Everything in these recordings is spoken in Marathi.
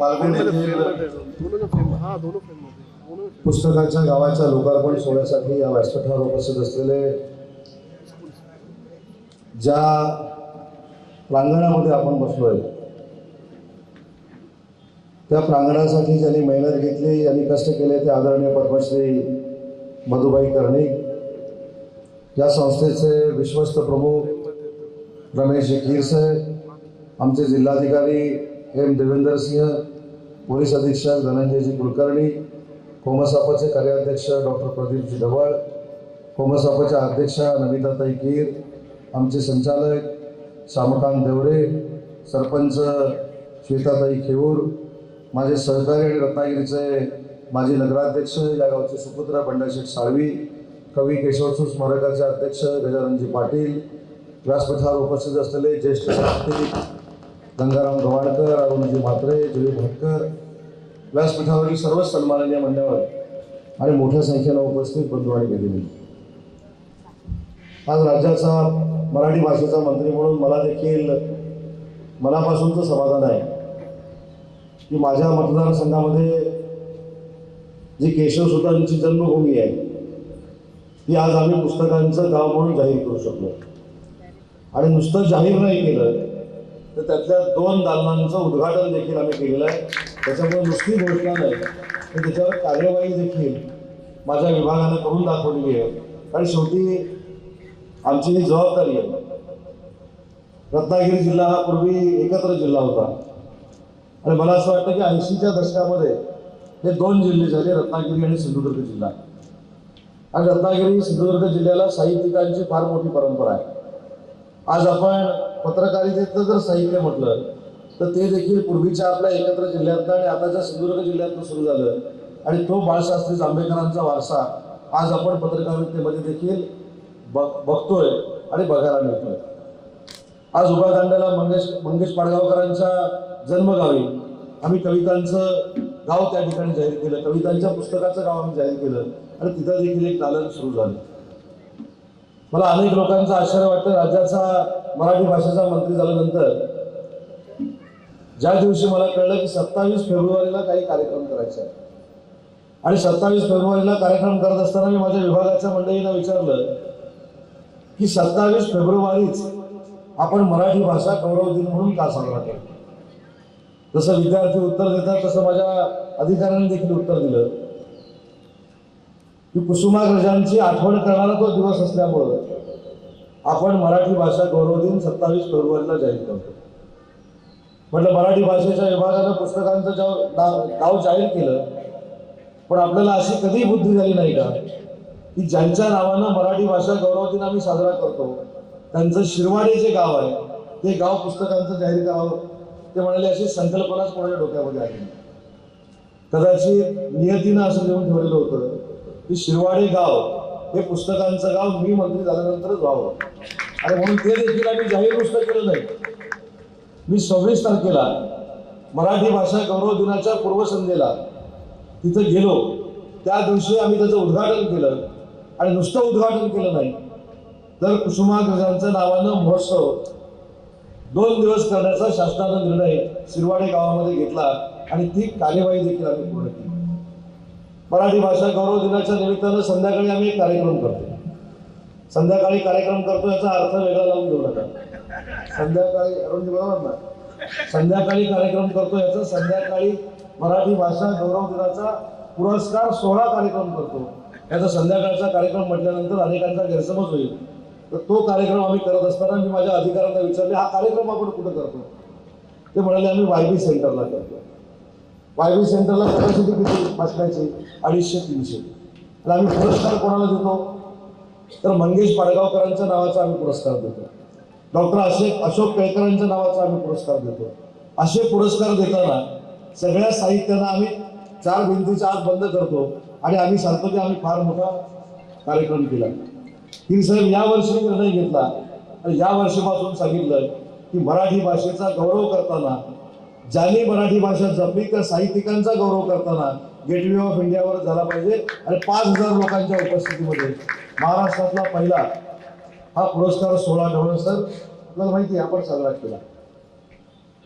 हाँ में पुस्तकाच्या गावाच्या लोकार्पण सोहळ्यासाठी या व्यासपीठावर उपस्थित असलेले ज्या प्रांगणामध्ये आपण बसलोय त्या प्रांगणासाठी ज्यांनी मेहनत घेतली यांनी कष्ट केले ते आदरणीय पद्मश्री मधुबाई कर्णिक या संस्थेचे विश्वस्त प्रमुख रमेश खीरसाहेब आमचे जिल्हाधिकारी एम देवेंदर सिंह पोलीस अधीक्षक धनंजयजी कुलकर्णी कोमसापाचे कार्याध्यक्ष डॉक्टर प्रदीपजी ढवळ कोमसापाच्या अध्यक्षा नमिताताई कीर आमचे संचालक श्यामकांत देवरे सरपंच श्वेताताई खेऊर माझे सहकारी आणि रत्नागिरीचे माजी नगराध्यक्ष या गावचे सुपुत्र बंडाशेठ साळवी कवी केशवसू स्मारकाचे अध्यक्ष गजाननजी पाटील व्यासपीठावर उपस्थित असलेले ज्येष्ठ साहित्यिक गंगाराम गवाणकर अरुणजी म्हात्रे जुई भटकर व्यासपीठावरील सर्व सन्माननीय मंडळ आणि मोठ्या संख्येनं उपस्थित बंधू आणि भगिनी आज राज्याचा मराठी भाषेचा मंत्री म्हणून मला देखील मनापासूनचं समाधान आहे की माझ्या मतदारसंघामध्ये जी केशवसुतांची जन्मभूमी आहे ती आज आम्ही पुस्तकांचं गाव म्हणून जाहीर करू शकलो. आणि नुसतं जाहीर नाही केलं तर त्यातल्या दोन दालनांचं उद्घाटन देखील आम्ही केलेलं आहे. त्याच्यामुळे नुसती घोषणा नाही. तर त्याच्यावर कार्यवाही देखील माझ्या विभागानं करून दाखवलेली आहे. कारण शेवटी आमची ही जबाबदारी आहे रत्नागिरी जिल्हा हा पूर्वी एकत्र जिल्हा होता. आणि मला असं वाटतं की ऐंशीच्या दशकामध्ये हे दोन जिल्हे झाले रत्नागिरी आणि सिंधुदुर्ग जिल्हा. आणि रत्नागिरी सिंधुदुर्ग जिल्ह्याला साहित्यिकांची फार मोठी परंपरा आहे. आज आपण पत्रकारितेचं जर साहित्य म्हटलं तर ते देखील पूर्वीच्या आपल्या एकत्र जिल्ह्यातनं आणि आताच्या सिंधुदुर्ग जिल्ह्यातनं सुरू झालं. आणि तो बाळशास्त्री जांभेकरांचा वारसा आज आपण पत्रकारितेमध्ये देखील बघ बघतोय आणि बघायला मिळतोय. आज उभ्या दांड्याला मंगेश मंगेश पाडगावकरांच्या जन्मगावी आम्ही कवितांचं गाव त्या ठिकाणी जाहीर केलं. कवितांच्या पुस्तकाचं गाव आम्ही जाहीर केलं. आणि तिथं देखील एक दालन सुरू झालं. मला अनेक लोकांचं आश्चर्य वाटतं. राज्याचा मराठी भाषेचा मंत्री झाल्यानंतर ज्या दिवशी मला कळलं की सत्तावीस फेब्रुवारीला काही कार्यक्रम करायचे आहे आणि सत्तावीस फेब्रुवारीला कार्यक्रम करत असताना मी माझ्या विभागाच्या मंडळींना विचारलं की सत्तावीस फेब्रुवारीच आपण मराठी भाषा गौरव दिन म्हणून का साजरा करतो? जसं विद्यार्थी उत्तर देतात तसं माझ्या अधिकाऱ्यांनी देखील उत्तर दिलं. की कुसुमाग्रजांची आठवण करणारा तो दिवस असल्यामुळं आपण मराठी भाषा गौरव दिन सत्तावीस फेब्रुवारीला जाहीर करतो. म्हटलं मराठी भाषेच्या विभागानं पुस्तकांचं जेव्हा नाव नाव जाहीर केलं पण आपल्याला अशी कधी बुद्धी झाली नाही का? की ज्यांच्या नावानं मराठी भाषा गौरव दिन आम्ही साजरा करतो त्यांचं शिरवाडे जे गाव आहे ते गाव पुस्तकांचं जाहीर करावं ते म्हणाले अशी संकल्पनाच कोणाच्या डोक्यामध्ये आली कदाचित नियतीनं असं लिहून ठेवलेलं होतं की शिरवाडे गाव हे पुस्तकांचं गाव मी मंत्री झाल्यानंतरच व्हावं. आणि म्हणून ते देखील आम्ही जाहीर नुसतं केलं नाही. मी सव्वीस तारखेला मराठी भाषा गौरव दिनाच्या पूर्वसंध्येला तिथं गेलो. त्या दिवशी आम्ही त्याचं उद्घाटन केलं आणि नुसतं उद्घाटन केलं नाही. तर कुसुमाग्रजांच्या नावानं महोत्सव दोन दिवस करण्याचा शासनाचा निर्णय शिरवाडे गावामध्ये घेतला आणि ती कार्यवाही देखील आम्ही पूर्ण केली. मराठी भाषा गौरव दिनाच्या निमित्तानं संध्याकाळी आम्ही एक कार्यक्रम करतो. संध्याकाळी कार्यक्रम करतो याचा अर्थ वेगळा लावून देऊ नका. संध्याकाळी अरुण बरोबर ना? संध्याकाळी कार्यक्रम करतो याचा संध्याकाळी मराठी भाषा गौरव दिनाचा पुरस्कार सोहळा कार्यक्रम करतो. याचा संध्याकाळचा कार्यक्रम म्हटल्यानंतर अनेकांचा गैरसमज होईल. तर तो कार्यक्रम आम्ही करत असताना मी माझ्या अधिकाऱ्यांना विचारले हा कार्यक्रम आपण कुठं करतो? ते म्हणाले आम्ही वायबी सेंटरला करतो. वायबी सेंटरला कॅपॅसिटी किती बसण्याची अडीचशे तीनशे. आणि आम्ही पुरस्कार कोणाला देतो? तर मंगेश पाडगावकरांच्या नावाचा आम्ही पुरस्कार देतो. डॉक्टर अशोक अशोक केळकरांच्या नावाचा आम्ही पुरस्कार देतो. असे पुरस्कार देताना सगळ्या साहित्यांना आम्ही चार भिंतीच्या आत बंद करतो आणि आम्ही सांगतो की आम्ही फार मोठा कार्यक्रम केला. की साहेब या वर्षी निर्णय घेतला. आणि या वर्षीपासून सांगितलं की मराठी भाषेचा गौरव करताना ज्यांनी मराठी भाषा जपली साहित्यिकांचा गौरव करताना गेटवे ऑफ इंडियावर झाला पाहिजे. आणि पाच हजार लोकांच्या उपस्थितीमध्ये महाराष्ट्रातला पहिला हा पुरस्कार सोळा ढवळ सर आपल्याला माहिती आहे आपण साजरा केला.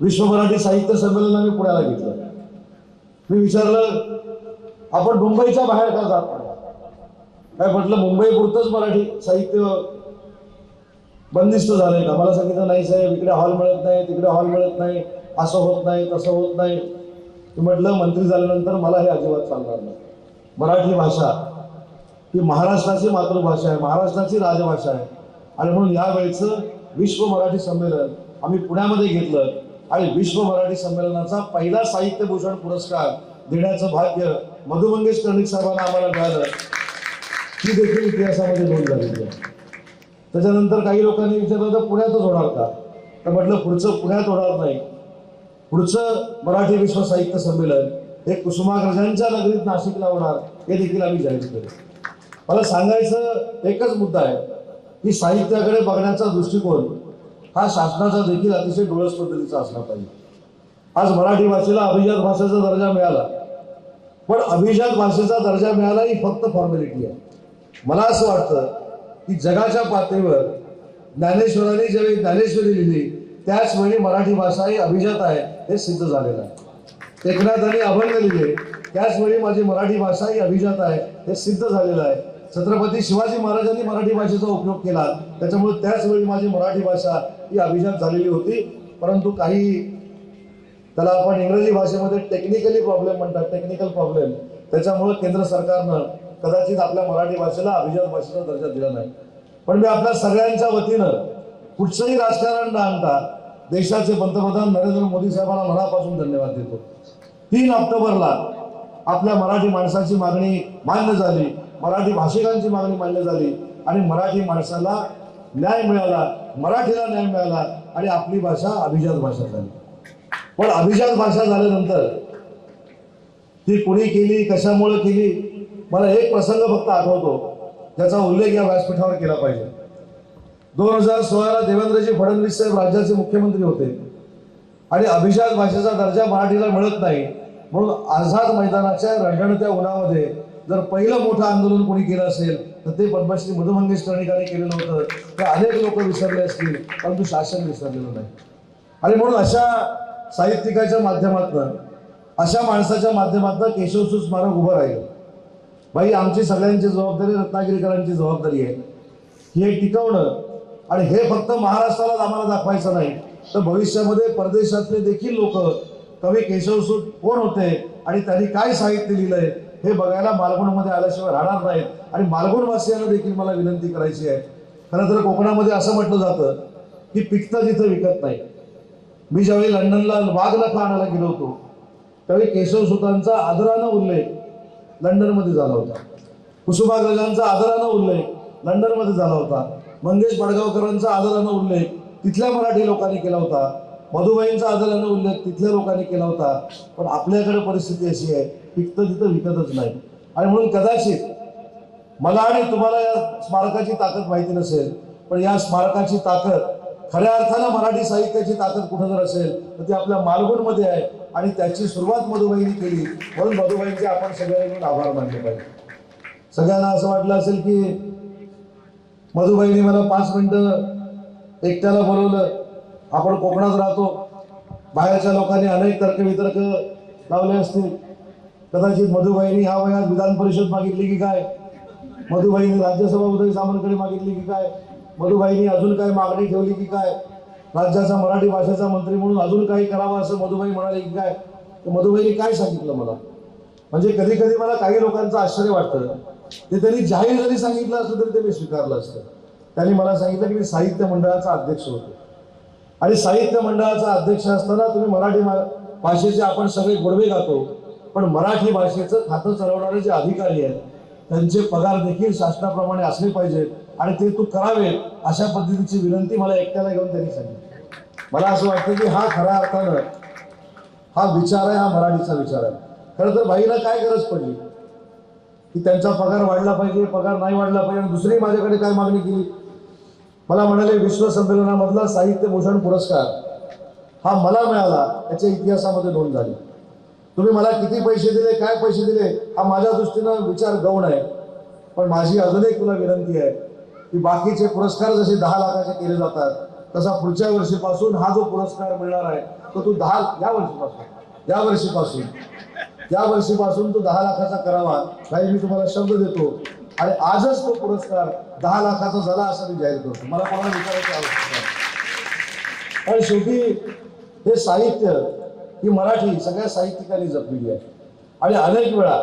विश्व मराठी साहित्य संमेलन आम्ही पुण्याला घेतलं. मी विचारलं आपण मुंबईच्या बाहेर का जात नाही? काय म्हटलं मुंबई पुरतच मराठी साहित्य बंदिस्त झालंय का? मला सांगितलं नाही साहेब इकडे हॉल मिळत नाही तिकडे हॉल मिळत नाही. असं होत नाही तसं होत नाही. की म्हटलं मंत्री झाल्यानंतर मला हे अजिबात चालणार नाही. मराठी भाषा ही महाराष्ट्राची मातृभाषा आहे महाराष्ट्राची राजभाषा आहे. आणि म्हणून यावेळेचं विश्व मराठी संमेलन आम्ही पुण्यामध्ये घेतलं. आणि विश्व मराठी संमेलनाचा पहिला साहित्यभूषण पुरस्कार देण्याचं भाग्य मधु मंगेश कर्णिक साहेबांना आम्हाला मिळालं. ही देखील इतिहासामध्ये नोंद झालेली आहे. त्याच्यानंतर काही लोकांनी विचारलं तर पुण्यातच होणार का? तर म्हटलं पुढचं पुण्यात होणार नाही. पुढचं मराठी विश्व साहित्य संमेलन हे कुसुमाग्रजांच्या नगरीत नाशिकला होणार हे देखील आम्ही जाहीर केलं. मला सांगायचं एकच मुद्दा आहे की साहित्याकडे बघण्याचा दृष्टिकोन हा शासनाचा देखील अतिशय डोळस पद्धतीचा असला पाहिजे. आज मराठी भाषेला अभिजात भाषेचा दर्जा मिळाला पण अभिजात भाषेचा दर्जा मिळाला ही फक्त फॉर्मॅलिटी आहे. मला असं वाटतं की जगाच्या पातळीवर ज्ञानेश्वरांनी ज्यावेळी ज्ञानेश्वरी लिहिली त्याच वेळी मराठी भाषा ही अभिजात आहे हे सिद्ध झालेलं आहे. एकनाथांनी अभंग लिहिले त्याच वेळी माझी मराठी भाषा ही अभिजात आहे हे सिद्ध झालेलं आहे. छत्रपती शिवाजी महाराजांनी मराठी भाषेचा उपयोग केला त्याच्यामुळे त्याच वेळी माझी मराठी भाषा ही अभिजात झालेली होती. परंतु काही त्याला आपण इंग्रजी भाषेमध्ये टेक्निकली प्रॉब्लेम म्हणतात टेक्निकल प्रॉब्लेम त्याच्यामुळे केंद्र सरकारनं कदाचित आपल्या मराठी भाषेला अभिजात भाषेचा दर्जा दिला नाही. पण मी आपल्या सगळ्यांच्या वतीनं कुठचंही राजकारण न आणता देशाचे पंतप्रधान नरेंद्र मोदी साहेबांना मनापासून धन्यवाद देतो. तीन ऑक्टोबरला आपल्या मराठी माणसाची मागणी मान्य झाली मराठी भाषिकांची मागणी मान्य झाली आणि मराठी माणसाला न्याय मिळाला मराठीला न्याय मिळाला आणि आपली भाषा अभिजात भाषा झाली. पण अभिजात भाषा झाल्यानंतर ती कुणी केली कशामुळे केली मला एक प्रसंग फक्त आठवतो त्याचा उल्लेख या व्यासपीठावर केला पाहिजे. दोन हजार सोळाला देवेंद्रजी फडणवीस साहेब राज्याचे मुख्यमंत्री होते. आणि अभिजात भाषेचा दर्जा मराठीला मिळत नाही. म्हणून आझाद मैदानाच्या रणरणत्या उन्हामध्ये जर पहिलं मोठं आंदोलन कोणी केलं असेल तर ते पद्मश्री मधु मंगेश केलेलं होतं. तर अनेक लोक विसरले असतील परंतु शासन विसरलेलं नाही. आणि म्हणून अशा साहित्यिकाच्या माध्यमातून अशा माणसाच्या माध्यमातून केशवसू स्मारक उभं राहील. बाई आमची सगळ्यांची जबाबदारी रत्नागिरीकरांची जबाबदारी आहे. हे टिकवणं आणि हे फक्त महाराष्ट्रालाच आम्हाला दाखवायचं नाही. तर भविष्यामध्ये परदेशातले देखील लोक कवी केशवसूत कोण होते आणि त्यांनी काय साहित्य लिहिलंय हे बघायला मालवणमध्ये आल्याशिवाय राहणार नाहीत. आणि मालवणवासियांना देखील मला विनंती करायची आहे. खरं तर कोकणामध्ये असं म्हटलं जातं की पिकतं तिथं विकत नाही. मी ज्यावेळी लंडनला वाघ नखा आणायला गेलो होतो त्यावेळी केशवसुतांचा आदरानं उल्लेख लंडनमध्ये झाला होता. कुसुमाग्रजांचा आदरानं उल्लेख लंडनमध्ये झाला होता. मंगेश बडगावकरांचा आदरानं उल्लेख तिथल्या मराठी लोकांनी केला होता. मधुबाईंचा आदरानं उल्लेख तिथल्या लोकांनी केला होता. पण आपल्याकडे परिस्थिती अशी आहे पिकतं तिथं विकतच नाही. आणि म्हणून कदाचित मला आणि तुम्हाला या स्मारकाची ताकद माहिती नसेल पण या स्मारकाची ताकद खऱ्या अर्थानं मराठी साहित्याची ताकद कुठं जर असेल तर ती आपल्या मालवणमध्ये आहे. आणि त्याची सुरुवात मधुबाईंनी केली. म्हणून मधुबाईंचे आपण सगळ्यांनी आभार मानले पाहिजे. सगळ्यांना असं वाटलं असेल की मधुबाईंनी मला पाच मिनिटं एकट्याला बोलवलं. आपण कोकणात राहतो. बाहेरच्या लोकांनी अनेक तर्कवितर्क लावले असतील. कदाचित मधुबाईंनी ह्या वयात विधान परिषद मागितली की काय? मधुबाईंनी राज्यसभा उदय सामंतकडे मागितली की काय? मधुबाईंनी अजून काय मागणी ठेवली की काय? राज्याचा मराठी भाषेचा मंत्री म्हणून अजून काही करावं असं मधुबाई म्हणाले की काय? तर मधुबाईंनी काय सांगितलं मला? म्हणजे कधी कधी मला काही लोकांचं आश्चर्य वाटतं. ते त्यांनी जाहीर जरी सांगितलं असलं तरी ते मी स्वीकारलं असतं. त्यांनी मला सांगितलं की मी साहित्य मंडळाचा अध्यक्ष होतो. आणि साहित्य मंडळाचा अध्यक्ष असताना तुम्ही मराठी भाषेचे आपण सगळे गोडवे गातो पण मराठी भाषेचं खातं चालवणारे जे अधिकारी आहेत त्यांचे पगार देखील शासनाप्रमाणे असले पाहिजेत आणि ते तू करावे अशा पद्धतीची विनंती मला एकट्याला घेऊन त्यांनी सांगितली. मला असं वाटतं की हा खऱ्या अर्थानं हा विचार आहे हा मराठीचा विचार आहे. खरं तर बाईला काय गरज पडली? की त्यांचा पगार वाढला पाहिजे पगार नाही वाढला पाहिजे आणि दुसरी माझ्याकडे काय मागणी केली? मला म्हणाले विश्व संमेलनामधला साहित्य भूषण पुरस्कार हा मला मिळाला याच्या इतिहासामध्ये नोंद झाली. तुम्ही मला किती पैसे दिले काय पैसे दिले हा माझ्या दृष्टीनं विचार गौण आहे. पण माझी अजून एक तुला विनंती आहे की बाकीचे पुरस्कार जसे दहा लाखाचे केले जातात तसा पुढच्या वर्षीपासून हा जो पुरस्कार मिळणार आहे तो तू दहा या वर्षीपासून या वर्षीपासून. त्या वर्षीपासून तो दहा लाखाचा करावा. काही मी तुम्हाला शब्द देतो. आणि आजच तो पुरस्कार दहा लाखाचा झाला असं मी जाहीर करतो. मला कोणाला विचारायची आवश्यकता नाही. आणि शेवटी हे साहित्य ही मराठी सगळ्या साहित्यिकांनी जपलेली आहे. आणि अनेक वेळा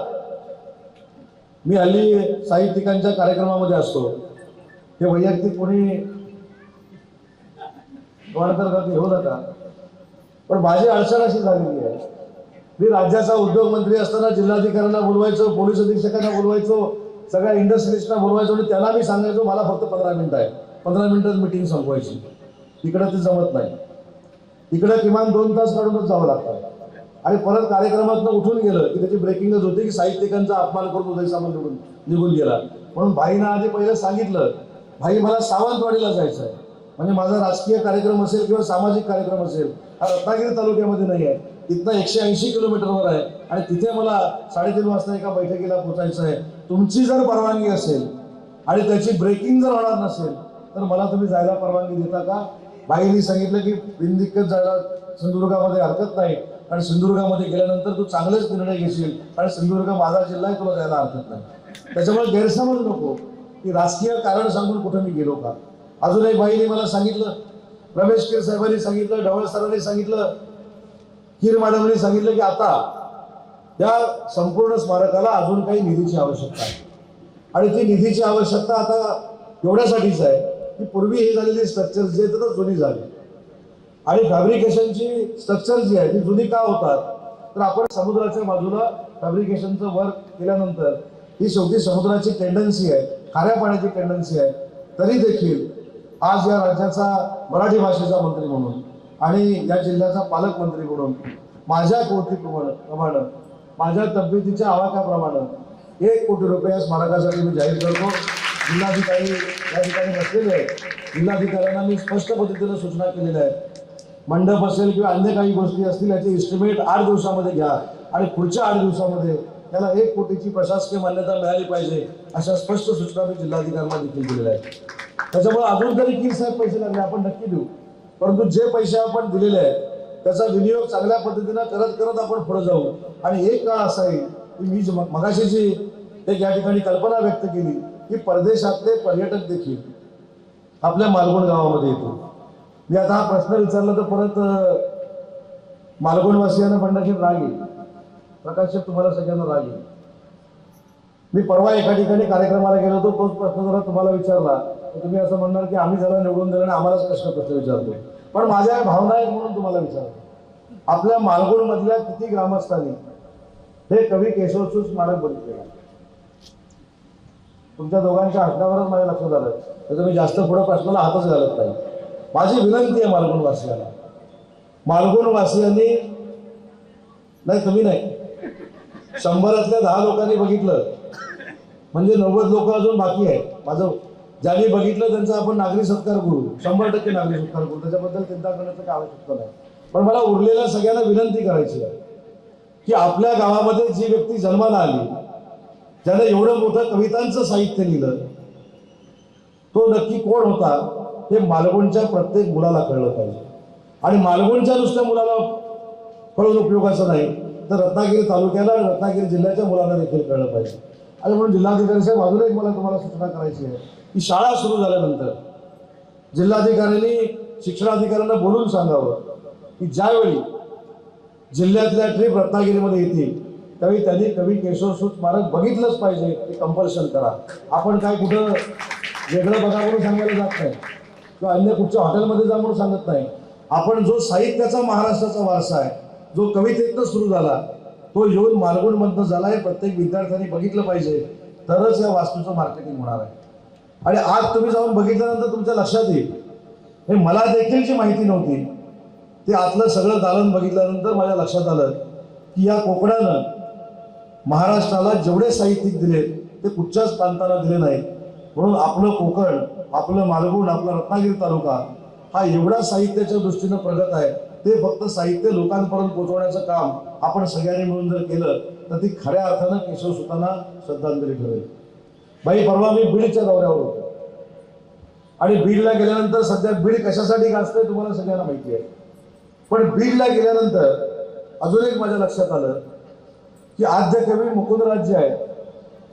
मी हल्ली साहित्यिकांच्या कार्यक्रमामध्ये असतो. हे वैयक्तिक कोणी अंतर्गत हो नका पण माझी अडचण अशी झालेली आहे. मी राज्याचा उद्योग मंत्री असताना जिल्हाधिकाऱ्यांना बोलवायचो पोलीस अधीक्षकांना बोलवायचो सगळ्या इंडस्ट्रीजना बोलवायचो आणि त्याला मी सांगायचो मला फक्त पंधरा मिनिटं आहे पंधरा मिनिटात मिटिंग संपवायची. इकडं ते जमत नाही. इकडं किमान दोन तास काढूनच जावं लागतं. आणि परत कार्यक्रमातनं उठून गेलं की त्याची ब्रेकिंगच होती की साहित्यिकांचा अपमान करून उदय सामंत निघून निघून गेला. म्हणून भाईनं आधी पहिलं सांगितलं भाई मला सावंतवाडीला जायचं आहे म्हणजे माझा राजकीय कार्यक्रम असेल किंवा सामाजिक कार्यक्रम असेल हा रत्नागिरी तालुक्यामध्ये नाही आहे. तिथनं एकशे ऐंशी किलोमीटरवर आहे. आणि तिथे मला साडेतीन वाजता एका बैठकीला पोचायचं आहे. तुमची जर परवानगी असेल आणि त्याची ब्रेकिंग जर होणार नसेल तर मला तुम्ही जायला परवानगी देता का? बाईंनी सांगितलं की बिनदिक्कत जायला सिंधुदुर्गामध्ये हरकत नाही. आणि सिंधुदुर्गामध्ये गेल्यानंतर तू चांगलेच निर्णय घेशील. कारण सिंधुदुर्ग माझा जिल्हा आहे तुला जायला हरकत नाही. त्याच्यामुळे गैरसमज नको. की राजकीय कारण सांगून कुठं मी गेलो का? अजून एक बाईने मला सांगितलं रमेश केर साहेबांनी सांगितलं ढवळ सरांनी सांगितलं कीर मॅडमने सांगितलं की आता या संपूर्ण स्मारकाला अजून काही निधीची आवश्यकता आहे. आणि ती निधीची आवश्यकता आता एवढ्यासाठीच आहे की पूर्वी हे झालेली स्ट्रक्चर जे आहेत तर जुनी झाली. आणि फॅब्रिकेशनची स्ट्रक्चर जी आहे ती जुनी का होतात? तर आपण समुद्राच्या बाजूला फॅब्रिकेशनचं वर्क केल्यानंतर ही शेवटी समुद्राची टेंडन्सी आहे खाऱ्या पाण्याची टेंडन्सी आहे. तरी देखील आज या राज्याचा मराठी भाषेचा मंत्री म्हणून आणि या जिल्ह्याचा पालकमंत्री म्हणून माझ्या कौतुकप्रमाणे माझ्या तब्येतीच्या आवाक्याप्रमाणे एक कोटी रुपये या स्मारकासाठी मी जाहीर करतो. जिल्हाधिकारी या ठिकाणी बसलेले आहेत. जिल्हाधिकाऱ्यांना मी स्पष्ट पद्धतीने सूचना केलेल्या आहेत. मंडप असेल किंवा अन्य काही गोष्टी असतील याचे इस्टिमेट आठ दिवसामध्ये घ्या. आणि पुढच्या आठ दिवसामध्ये त्याला एक कोटीची प्रशासकीय मान्यता मिळाली पाहिजे अशा स्पष्ट सूचना मी जिल्हाधिकाऱ्यांना देखील दिलेल्या आहेत. त्याच्यामुळे अजून तरी कीर साहेब पैसे लागले आपण नक्की देऊ. परंतु जे पैसे आपण दिलेले आहेत त्याचा विनियोग चांगल्या पद्धतीनं करत करत आपण पुढे जाऊ. आणि एक काळ असा येईल की मी जी- मगाशी जी एक या ठिकाणी कल्पना व्यक्त केली की परदेशातले पर्यटक देखील आपल्या मालवण गावामध्ये येतो मी आता हा प्रश्न विचारला तर परत अं, मालवणवासियांना राग येईल. प्रकाश तुम्हाला सगळ्यांना राग येईल. मी परवा एका ठिकाणी कार्यक्रमाला गेलो होतो तोच प्रश्न जरा तुम्हाला विचारला. तर तुम्ही असं म्हणणार की आम्ही त्याला निवडून दिलं आणि आम्हालाच प्रश्न प्रश्न विचारतो. पण माझ्या भावना आहेत म्हणून तुम्हाला विचारतो. आपल्या मालगुणमधल्या किती ग्रामस्थांनी हे कवी केशवचूच स्मारक बघितलेलं आहे तुमच्या दोघांच्या हसण्यावरच माझ्या लक्षात आलं त्याचं मी जास्त पुढे प्रश्नाला हातच घालत नाही. माझी विनंती आहे मालगुणवासियांना मालगुणवासियांनी नाही तुम्ही नाही. शंभरातल्या दहा लोकांनी बघितलं. म्हणजे नव्वद लोक अजून बाकी आहे माझं ज्यांनी बघितलं त्यांचा आपण नागरी सत्कार करू. शंभर टक्के नागरी सत्कार करू. त्याच्याबद्दल चिंता करण्याचं काय आवश्यकता नाही. पण मला उरलेल्या सगळ्यांना विनंती करायची आहे की आपल्या गावामध्ये जी व्यक्ती जन्माला आली ज्याने एवढं मोठं कवितांचं साहित्य लिहिलं तो नक्की कोण होता हे मालवणच्या प्रत्येक मुलाला कळलं पाहिजे. आणि मालवणच्या नुसत्या मुलाला कळून उपयोगाचं नाही तर रत्नागिरी तालुक्याला रत्नागिरी जिल्ह्याच्या मुलांना देखील कळलं पाहिजे. आणि म्हणून जिल्हाधिकारी साहेब अजून एक मला तुम्हाला सूचना करायची आहे. की शाळा सुरू झाल्यानंतर जिल्हाधिकाऱ्यांनी शिक्षणाधिकाऱ्यांना बोलून सांगावं की ज्यावेळी जिल्ह्यातल्या ट्रीप रत्नागिरीमध्ये येतील त्यावेळी त्यांनी कवी केशवसूत स्मारक बघितलंच पाहिजे ते कंपल्शन करा. आपण काय कुठं वेगळं बघा म्हणून सांगायला जात नाही. किंवा अन्य कुठच्या हॉटेलमध्ये जा म्हणून सांगत नाही. आपण जो साहित्याचा महाराष्ट्राचा वारसा आहे जो कवितेतनं सुरू झाला तो येऊन मालगुणमधनं झाला हे प्रत्येक विद्यार्थ्यांनी बघितलं पाहिजे. तरच या वास्तूचं मार्केटिंग होणार आहे. आणि आज तुम्ही जाऊन बघितल्यानंतर तुमच्या लक्षात येईल. हे मला देखील जी माहिती नव्हती ते आतलं सगळं दालन बघितल्यानंतर माझ्या लक्षात आलं की या कोकणानं महाराष्ट्राला जेवढे साहित्यिक दिले ते कुठच्याच प्रांताला दिले नाही. म्हणून आपलं कोकण आपलं मालगुण आपला रत्नागिरी तालुका हा एवढा साहित्याच्या दृष्टीनं प्रगत आहे. ते फक्त साहित्य लोकांपर्यंत पोहोचवण्याचं काम आपण सगळ्यांनी मिळून जर केलं तर ती खऱ्या अर्थानं केशव सुतांना श्रद्धांजली ठरेल. बाई परवा मी बीडच्या दौऱ्यावर होतो. आणि बीडला गेल्यानंतर सध्या बीड कशासाठी गाजतंय तुम्हाला सगळ्यांना माहिती आहे. पण बीडला गेल्यानंतर अजून एक माझ्या लक्षात आलं की आज जे कवी मुकुंदराज जे आहे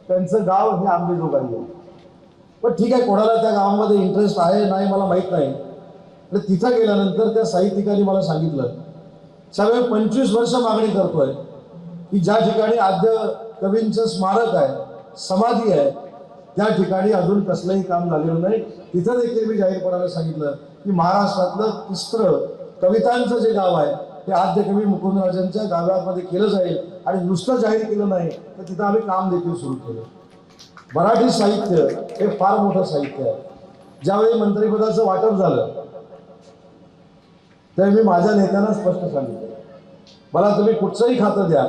त्यांचं गाव हे आंबेजोगाई आहे. पण ठीक आहे कोणाला त्या गावामध्ये इंटरेस्ट आहे नाही मला माहीत नाही. तर तिथं गेल्यानंतर त्या साहित्यिकाने मला सांगितलं त्यावेळी पंचवीस वर्ष मागणी करतोय की ज्या ठिकाणी आद्य कवींचं स्मारक आहे समाधी आहे त्या ठिकाणी अजून कसलंही काम झालेलं नाही. तिथं देखील मी जाहीरपणाला सांगितलं की महाराष्ट्रातलं तिसरं कवितांचं जे गाव आहे ते आद्य कवी मुकुंदराजांच्या गावामध्ये केलं जाईल आणि नुसतं जाहीर केलं नाही तर तिथं आम्ही काम देखील सुरू केलं. मराठी साहित्य हे फार मोठं साहित्य आहे. ज्यावेळी मंत्रिपदाचं वाटप झालं तर मी माझ्या नेत्यांना स्पष्ट सांगितलं. मला तुम्ही कुठचंही खातं द्या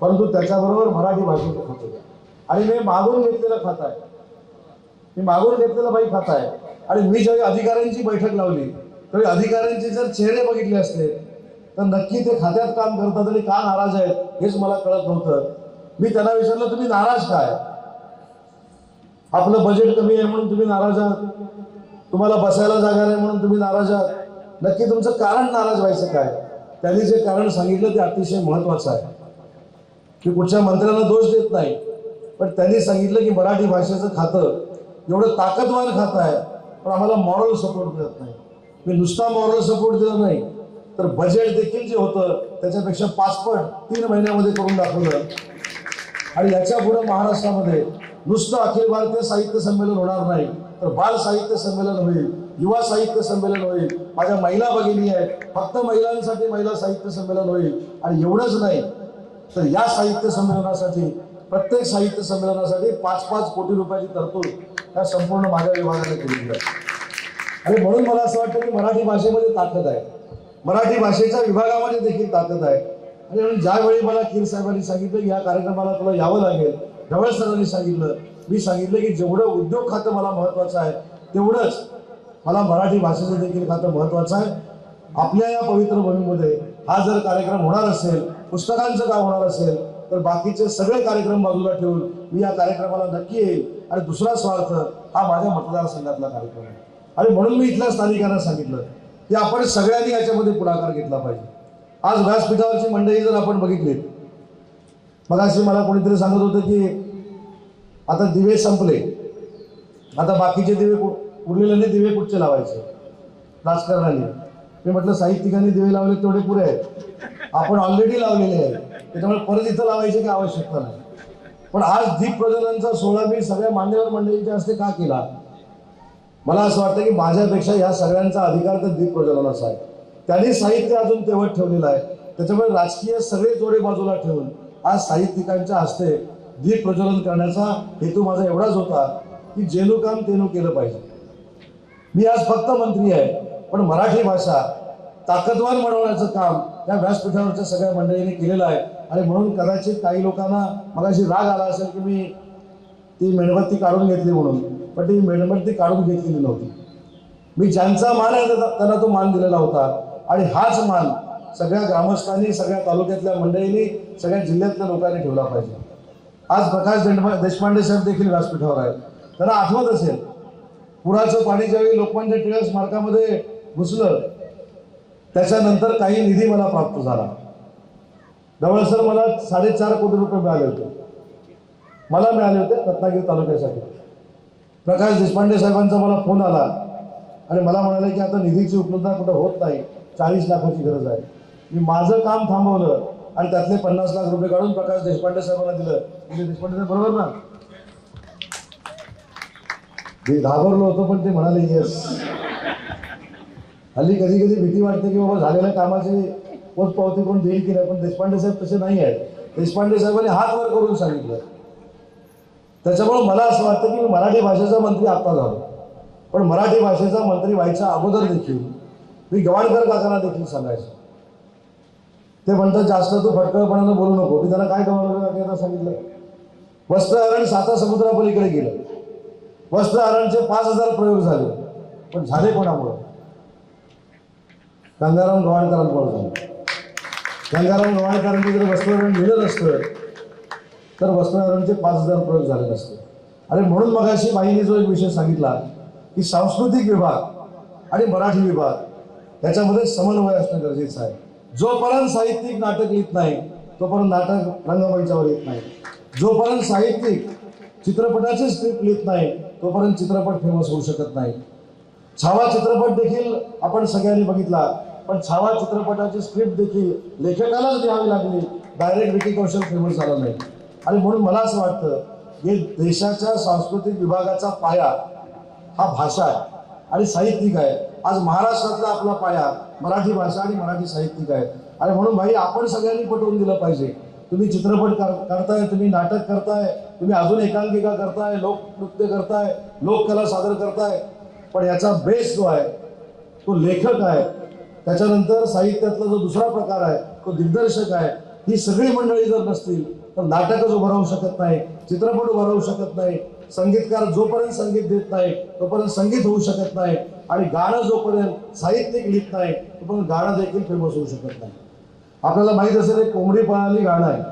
परंतु त्याच्याबरोबर मराठी भाषेचं खातं द्या. आणि मी मागून घेतलेलं खातं आहे. मी मागून घेतलेलं बाई खातं आहे. आणि मी ज्यावेळी अधिकाऱ्यांची बैठक लावली त्यावेळी अधिकाऱ्यांचे जर चेहरे बघितले असते तर नक्की ते खात्यात काम करतात आणि का नाराज आहेत हेच मला कळत नव्हतं. मी त्यांना विचारलं तुम्ही नाराज काय? आपलं बजेट कमी आहे म्हणून तुम्ही नाराज आहात. तुम्हाला बसायला जागा नाही म्हणून तुम्ही नाराज आहात. नक्की तुमचं कारण नाराज व्हायचं काय? त्यांनी जे कारण सांगितलं ते अतिशय महत्वाचं आहे. की कुठच्या मंत्र्यांना दोष देत नाही. पण त्यांनी सांगितलं की मराठी भाषेचं खातं एवढं ताकदवान खातं आहे पण आम्हाला मॉरल सपोर्ट देत नाही. मी नुसता मॉरल सपोर्ट दिला नाही तर बजेट देखील जे होतं त्याच्यापेक्षा पाचपट तीन महिन्यामध्ये करून दाखवलं. आणि याच्यापुढे महाराष्ट्रामध्ये नुसतं अखिल भारतीय साहित्य संमेलन होणार नाही. तर बाल साहित्य संमेलन होईल युवा साहित्य संमेलन होईल. माझ्या महिला भगिनी आहेत. फक्त महिलांसाठी महिला साहित्य संमेलन होईल. आणि एवढंच नाही तर या साहित्य संमेलनासाठी प्रत्येक साहित्य संमेलनासाठी पाच पाच कोटी रुपयाची तरतूद या संपूर्ण माझ्या विभागाने केलेली आहे. आणि म्हणून मला असं वाटतं की मराठी भाषेमध्ये ताकद आहे. मराठी भाषेच्या विभागामध्ये देखील ताकद आहे. आणि म्हणून ज्यावेळी मला कीर साहेबांनी सांगितलं की या कार्यक्रमाला तुला यावं लागेल. ढवळ सरांनी सांगितलं मी सांगितलं की जेवढं उद्योग खातं मला महत्त्वाचं आहे तेवढंच मला मराठी भाषेचं देखील खातं महत्त्वाचं आहे. आपल्या या पवित्र भूमीमध्ये हा जर कार्यक्रम होणार असेल पुस्तकांचं काम होणार असेल तर बाकीचे सगळे कार्यक्रम बाजूला ठेवून मी या कार्यक्रमाला नक्की येईल. आणि दुसरा स्वार्थ हा माझ्या मतदारसंघातला कार्यक्रम आहे. आणि म्हणून मी इथल्या स्थानिकांना सांगितलं की आपण सगळ्यांनी याच्यामध्ये पुढाकार घेतला पाहिजे. आज व्यासपीठावरची मंडळी जर आपण बघितली मग अशी मला कोणीतरी सांगत होतं की आता दिवे संपले. आता बाकीचे दिवे कु- उरलेले दिवे कुठचे लावायचे? राजकारणाने. मी म्हटलं साहित्यिकांनी दिवे लावले तेवढे पुरे आहेत. आपण ऑलरेडी लावलेले आहेत. त्याच्यामुळे परत इथं लावायची काही आवश्यकता नाही. पण आज दीप प्रजनांचा सोहळा मी सगळ्या मान्यवर मंडळींच्या हस्ते का केला? मला असं वाटतं की माझ्यापेक्षा ह्या सगळ्यांचा अधिकार तर दीप प्रज्वलनाचा आहे. त्यांनी साहित्य अजून तेवढ ठेवलेलं आहे. त्याच्यामुळे राजकीय सगळे जोडे बाजूला ठेवून आज साहित्यिकांच्या हस्ते दीप प्रज्वलन करण्याचा हेतू माझा एवढाच होता की जेणू काम तेनू केलं पाहिजे. मी आज फक्त मंत्री आहे पण मराठी भाषा ताकदवान बनवण्याचं काम या व्यासपीठावरच्या सगळ्या मंडळींनी केलेलं आहे. आणि म्हणून कदाचित काही लोकांना मगाशी राग आला असेल की मी ती मेणबत्ती काढून घेतली म्हणून पण ती मेणबत्ती काढून घेतलेली नव्हती. मी ज्यांचा मान आहे त्यांना तो मान दिलेला होता. आणि हाच मान सगळ्या ग्रामस्थांनी सगळ्या तालुक्यातल्या मंडळींनी सगळ्या जिल्ह्यातल्या लोकांनी ठेवला पाहिजे. आज प्रकाश देशपांडे साहेब देखील व्यासपीठावर आहेत. त्यांना आठवत असेल पुराचं पाणी ज्यावेळी लोकमान्य टिळक स्मारकामध्ये घुसलं त्याच्यानंतर काही निधी मला प्राप्त झाला. जवळ सर मला साडेचार कोटी रुपये मिळाले होते. मला मिळाले होते रत्नागिरी तालुक्यासाठी. प्रकाश देशपांडे साहेबांचा मला फोन आला आणि मला म्हणाले की आता निधीची उपलब्धता कुठं होत नाही चाळीस लाखाची गरज आहे. मी माझं काम थांबवलं आणि त्यातले पन्नास लाख रुपये काढून प्रकाश देशपांडे साहेबांना दिलं. म्हणजे देशपांडे साहेब बरोबर ना? मी घाबरलो होतो पण ते म्हणाले येस हल्ली कधी कधी भीती वाटते की बाबा झालेल्या कामाची पोचपावती कोण देईल की नाही पण देशपांडे साहेब तसे नाही आहेत. देशपांडे साहेबांनी हात वर करून सांगितलं. त्याच्यामुळे मला असं वाटतं की मराठी भाषेचा मंत्री आत्ता झालो. पण मराठी भाषेचा मंत्री व्हायच्या अगोदर देखील मी गवाणकर काकांना देखील सांगायचं. ते म्हणतात जास्त तू फटकळपणानं बोलू नको. मी त्यांना काय गवाणकर सांगितलं. वस्त्रहरण साता समुद्रापलीकडे गेलं. वस्त्रहरणचे पाच हजार प्रयोग झाले. पण झाले कोणामुळं? गंगाराम गवाणकरांमुळे झाले. गंगाराम गव्हाणकरांनी जर वस्त्रहरण लिहिलं नसतं तर वस्त्रहरणचे पाच हजार प्रयोग झाले नसते. आणि म्हणून मगाशी बाईने जो एक विषय सांगितला की सांस्कृतिक विभाग आणि मराठी विभाग याच्यामध्ये समन्वय असणं गरजेचं आहे. जोपर्यंत साहित्यिक नाटक लिहित नाही तोपर्यंत नाटक रंगमंचावर येत नाही. जोपर्यंत साहित्यिक चित्रपटाचे स्क्रिप्ट लिहित नाही तोपर्यंत चित्रपट फेमस होऊ शकत नाही. छावा चित्रपट देखील आपण सगळ्यांनी बघितला पण छावा चित्रपटाची स्क्रिप्ट देखील लेखकालाच लिहावी लागली. डायरेक्ट विकी कौशल फेमस झाला नाही. आणि म्हणून मला असं वाटतं की देशाच्या सांस्कृतिक विभागाचा पाया हा भाषा आहे. आणि साहित्यिक आहे. आज महाराष्ट्रातला आपला पाया मराठी भाषा आणि मराठी साहित्यिक आहे. आणि म्हणून भाई आपण सगळ्यांनी पटवून दिलं पाहिजे. तुम्ही चित्रपट कर- करताय तुम्ही नाटक करताय तुम्ही अजून एकांकिका करताय लोकनृत्य करताय लोककला सादर करताय पण याचा बेस जो आहे तो लेखक आहे. त्याच्यानंतर साहित्यातला जो दुसरा प्रकार आहे तो दिग्दर्शक आहे. ही सगळी मंडळी जर नसतील तर नाटकच उभं राहू शकत नाही चित्रपट उभं राहू शकत नाही. संगीतकार जोपर्यंत संगीत देत नाही तोपर्यंत संगीत होऊ शकत नाही आणि गाणं जोपर्यंत साहित्यिक लिहित नाही तोपर्यंत गाणं देखील फेमस होऊ शकत नाही. आपल्याला माहीत असेल एक कोंबडी पळाली गाणं आहे.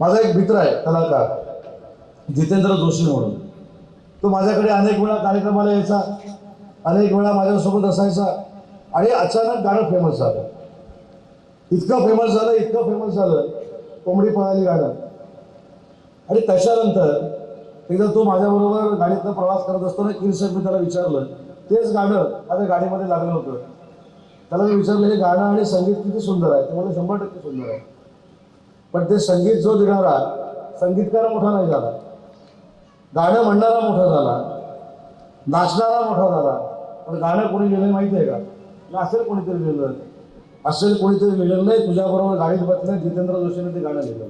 माझा एक मित्र आहे कलाकार जितेंद्र जोशी म्हणून. तो माझ्याकडे अनेक वेळा कार्यक्रमाला यायचा अनेक वेळा माझ्यासोबत असायचा आणि अचानक गाणं फेमस झालं. इतकं फेमस झालं इतकं फेमस झालं कोंबडी पळाली गाणं. आणि त्याच्यानंतर एकदा तो माझ्याबरोबर गाडीतनं प्रवास करत असताना किरसर मी त्याला विचारलं. तेच गाणं माझ्या गाडीमध्ये लागलं होतं. त्याला मी विचारलं हे गाणं आणि संगीत किती सुंदर आहे? ते मला शंभर टक्के सुंदर आहे. पण ते संगीत जो देणारा संगीतकार मोठा नाही झाला. गाणं म्हणणारा मोठा झाला. नाचणारा मोठा झाला. पण गाणं कोणी लिहिलं माहिती आहे का? ना असेल कोणीतरी लिहिलं असेल कोणीतरी लिहिलेलं नाही तुझ्याबरोबर गाडीत बसलं जितेंद्र जोशीने ते गाणं लिहिलं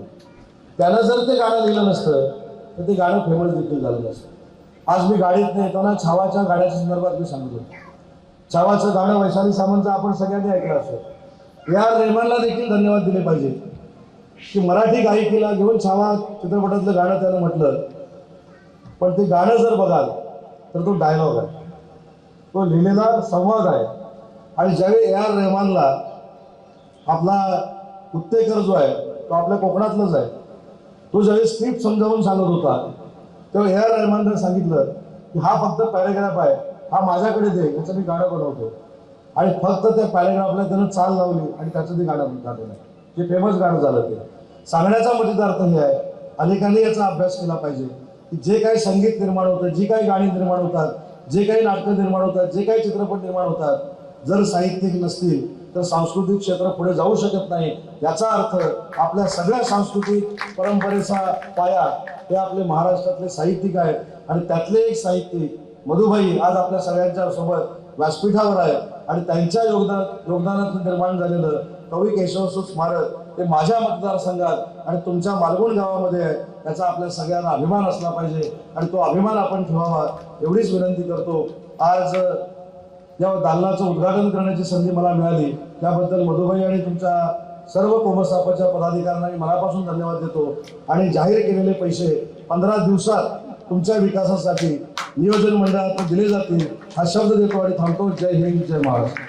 त्यानं जर ते गाणं लिहिलं नसतं तर ते गाणं फेमस देखील झालं असतं. आज मी गाडीत येताना छावाच्या गाण्याच्या संदर्भात मी सांगतो. छावाचं गाणं वैशाली सामंतचं आपण सगळ्यांनी ऐकलं असेल या रेहमानला देखील धन्यवाद दिले पाहिजे. की मराठी गायकीला घेऊन छावा चित्रपटातलं गाणं त्यानं म्हटलं. पण ते गाणं जर बघाल तर तो डायलॉग आहे. तो लिहिलेला संवाद आहे. आणि ज्यावेळी ए आर रेहमानला आपला उत्तेकर जो आहे तो आपल्या कोकणातलाच आहे. तो ज्यावेळी स्क्रिप्ट समजावून सांगत होता तेव्हा ए आर रेहमानने सांगितलं की हा फक्त पॅरेग्राफ आहे हा माझ्याकडे दे याचं मी गाणं बनवतो. आणि फक्त त्या पॅरेग्राफला त्यानं चाल लावली आणि त्याचं ते गाणं झालं जे फेमस गाणं झालं ते. सांगण्याचा मजेदार हे आहे अनेकांनी याचा अभ्यास केला पाहिजे की जे काही संगीत निर्माण होतं जी काही गाणी निर्माण होतात जे काही नाटकं निर्माण होतात जे काही चित्रपट निर्माण होतात जर साहित्यिक नसतील तर सांस्कृतिक क्षेत्र पुढे जाऊ शकत नाही. याचा अर्थ आपल्या सगळ्या सांस्कृतिक परंपरेचा पाया हे आपले महाराष्ट्रातले साहित्यिक आहेत. आणि त्यातले एक साहित्यिक मधुबाई आज आपल्या सगळ्यांच्या सोबत व्यासपीठावर आहे. आणि त्यांच्या योगदान योगदानातून निर्माण झालेलं कवी केशवसू स्मारक ते माझ्या मतदारसंघात आणि तुमच्या मालगुण गावामध्ये आहे. त्याचा आपल्या सगळ्यांना अभिमान असला पाहिजे. आणि तो अभिमान आपण ठेवावा. एवढीच विनंती करतो. आज या दालनाचं उद्घाटन करण्याची संधी मला मिळाली. त्याबद्दल मधुबाई आणि तुमच्या सर्व कोमसापाच्या पदाधिकाऱ्यांना मी मनापासून धन्यवाद देतो. आणि जाहीर केलेले पैसे पंधरा दिवसात तुमच्या विकासासाठी नियोजन मंडळात दिले जातील हा शब्द देतो आणि थांबतो. जय हिंद जय महाराष्ट्र.